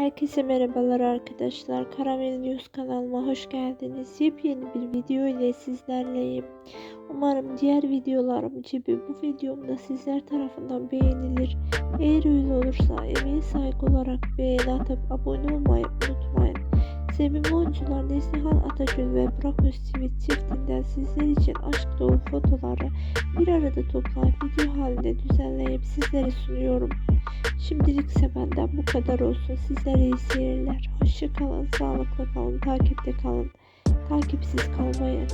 Herkese merhabalar arkadaşlar. Karamel News kanalıma hoş geldiniz. Yepyeni bir video ile sizlerleyim. Umarım diğer videolarım gibi bu videom da sizler tarafından beğenilir. Eğer öyle olursa emeğe saygı olarak beğeni atıp abone olmayı unutmayın. Sevimli oyuncular Neslihan Atagül ve Burak Özçivit çiftinden sizler için aşk dolu fotoları bir arada toplayıp video halinde düzenleyip sizlere sunuyorum. Şimdilik ise benden bu kadar olsun. Sizlere iyi seyirler. Hoşça kalın, sağlıkla kalın, takipte kalın. Takipsiz kalmayın.